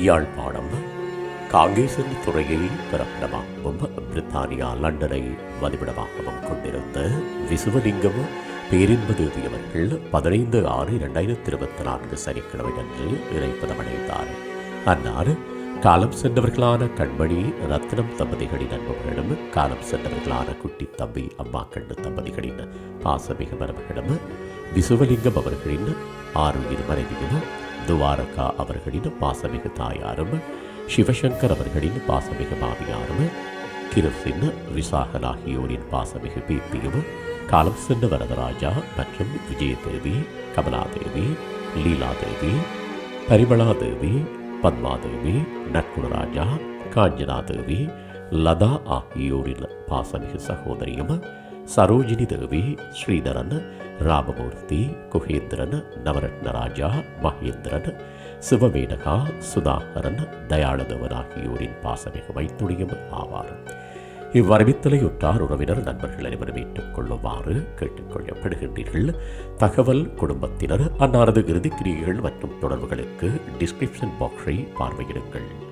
யாழ்ப்பாணம் காங்கேசன் துறையை பிறப்பிடமாகவும் பிரித்தானியா லண்டனை வதிவிடமாகவும் கொண்டிருந்த விசுவலிங்கம் பேரின்பதேவியவர்கள் பதினைந்து ஆறு இரண்டாயிரத்தி இருபத்தி நான்கு சனிக்கிழமை அன்று இறைப்பதமடைந்தார் அன்னார் காலம் சென்றவர்களான கண்மணி ரத்னம் தம்பதிகளின் அன்புகளிடம் காலம் சென்றவர்களான குட்டி தம்பி அம்மா கண்டு தம்பதிகளின் பாசமிக மருமகளிடம் விசுவலிங்கம் அவர்களின் ஆறுயிர் மனைவியும் துவாரகா அவர்களின் பாசமிகு தாயாரும் சிவசங்கர் அவர்களின் பாசமிகு மாமியாரும் கிருசின் விசாகன் ஆகியோரின் பாசமிகு பீப்பியும் காலம் சென்ற வரதராஜா மற்றும் விஜயதேவி கமலாதேவி லீலாதேவி பரிமளாதேவி பத்மாதேவி நட்குணராஜா காஞ்சனாதேவி லதா ஆகியோரின் பாசமிகு சகோதரியும் சரோஜினி தேவி ஸ்ரீதரன் ராமமூர்த்தி குகேந்திரன் நவரத்னராஜா மகேந்திரன் சிவமேனகா சுதாகரன் தயாளதேவன் ஆகியோரின் பாசமிகு மைத்துணியும் ஆவார். இவ்வரவித்தலை உற்றார் உறவினர் நண்பர்கள் அனைவரும் ஏற்றுக்கொள்ளுமாறு கேட்டுக்கொள்ளப்படுகின்றீர்கள். தகவல் குடும்பத்தினர் அன்னாரது இறுதிக்கிரியைகள் மற்றும் தொடர்புகளுக்கு டிஸ்கிரிப்ஷன் பாக்ஸை பார்வையிடுங்கள்.